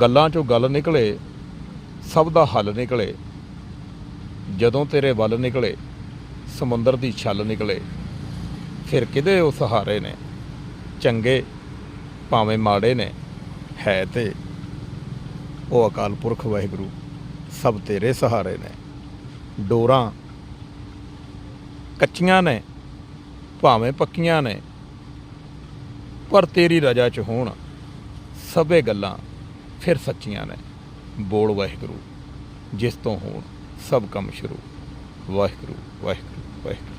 ਗੱਲਾਂ ਚੋਂ ਗੱਲ ਨਿਕਲੇ, ਸਭ ਦਾ ਹੱਲ ਨਿਕਲੇ। ਜਦੋਂ ਤੇਰੇ ਵੱਲ ਨਿਕਲੇ, ਸਮੁੰਦਰ ਦੀ ਛੱਲ ਨਿਕਲੇ। ਫਿਰ ਕਿਹਦੇ ਉਹ ਸਹਾਰੇ ਨੇ? ਚੰਗੇ ਭਾਵੇਂ ਮਾੜੇ ਨੇ, ਹੈ ਤੇ। ਉਹ ਅਕਾਲ ਪੁਰਖ ਵਾਹਿਗੁਰੂ, ਸਭ ਤੇਰੇ ਸਹਾਰੇ ਨੇ। ਡੋਰਾਂ ਕੱਚੀਆਂ ਨੇ, ਭਾਵੇਂ ਪੱਕੀਆਂ ਨੇ। ਪਰ ਤੇਰੀ ਰਜਾ ਚ ਹੋਣ, ਸਭੇ ਗੱਲਾਂ ਫਿਰ ਸੱਚੀਆਂ ਨੇ। ਬੋਲ ਵਾਹਿਗੁਰੂ, ਜਿਸ ਤੋਂ ਹੋਣ ਸਭ ਕੰਮ ਸ਼ੁਰੂ। ਵਾਹਿਗੁਰੂ ਵਾਹਿਗੁਰੂ ਵਾਹਿਗੁਰੂ।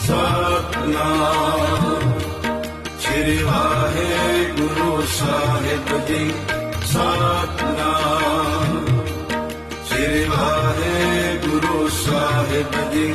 ਸਤਨਾਮ, ਸ੍ਰੀ ਵਾਹਿਗੁਰੂ ਸਾਹਿਬ ਜੀ। ਸਤਨਾਮ, ਸ੍ਰੀ ਵਾਹਿਗੁਰੂ ਸਾਹਿਬ ਜੀ।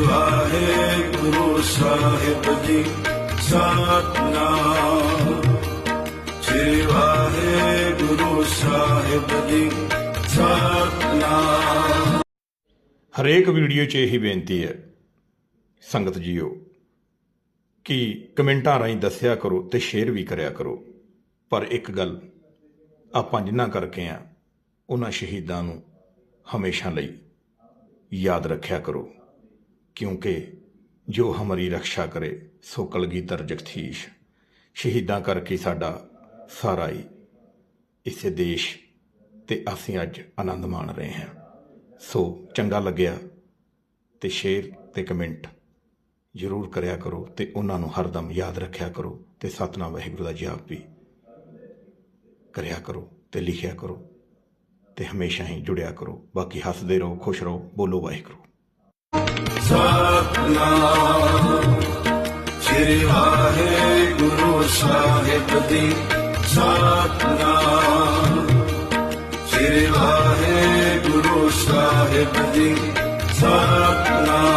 ਵਾਹਿਗੁਰੂ ਸਾਹਿਬ ਜੀ, ਸਤਨਾਮ। ਸ੍ਰੀ ਵਾਹਿਗੁਰੂ ਸਾਹਿਬ ਜੀ, ਸਤਨਾਮ। ਹਰੇਕ ਵੀਡੀਓ 'ਚ ਇਹੀ ਬੇਨਤੀ ਹੈ, ਸੰਗਤ ਜੀਓ, ਕਿ ਕਮੈਂਟਾਂ ਰਾਹੀਂ ਦੱਸਿਆ ਕਰੋ ਤੇ ਸ਼ੇਅਰ ਵੀ ਕਰਿਆ ਕਰੋ। ਪਰ ਇੱਕ ਗੱਲ ਆਪਾਂ ਜਿੰਨਾ ਕਰਕੇ ਆ, ਉਹਨਾਂ ਸ਼ਹੀਦਾਂ ਨੂੰ ਹਮੇਸ਼ਾ ਲਈ ਯਾਦ ਰੱਖਿਆ ਕਰੋ। ਕਿਉਂਕਿ ਜੋ ਹਮਾਰੀ ਰੱਖਿਆ ਕਰੇ, ਸੋ ਕਲਗੀਧਰ ਜਗਥੀਸ਼ ਸ਼ਹੀਦਾਂ ਕਰਕੇ ਸਾਡਾ ਸਾਰਾ ਹੀ ਇਸੇ ਦੇਸ਼ ਤੇ ਅਸੀਂ ਅੱਜ ਆਨੰਦ ਮਾਣ ਰਹੇ ਹਾਂ। ਸੋ ਚੰਗਾ ਲੱਗਿਆ ਤੇ ਸ਼ੇਅਰ ਤੇ ਕਮੈਂਟ ਜ਼ਰੂਰ ਕਰਿਆ ਕਰੋ ਤੇ ਉਹਨਾਂ ਨੂੰ ਹਰਦਮ ਯਾਦ ਰੱਖਿਆ ਕਰੋ ਤੇ ਸਤਨਾਮ ਵਾਹਿਗੁਰੂ ਦਾ ਜਾਪ ਵੀ ਕਰਿਆ ਕਰੋ ਤੇ ਲਿਖਿਆ ਕਰੋ ਤੇ ਹਮੇਸ਼ਾ ਹੀ ਜੁੜਿਆ ਕਰੋ। ਬਾਕੀ ਹੱਸਦੇ ਰਹੋ, ਖੁਸ਼ ਰਹੋ, ਬੋਲੋ ਵਾਹਿਗੁਰੂ। ਸਤਨਾਮ ਸ੍ਰੀ ਵਾਹਿਗੁਰੂ ਸਾਹਿਬ ਜੀ ਸਤਨਾਮ ਸ੍ਰੀ ਵਾਹਿਗੁਰੂ ਸਾਹਿਬ ਜੀ ਸਤਨਾਮ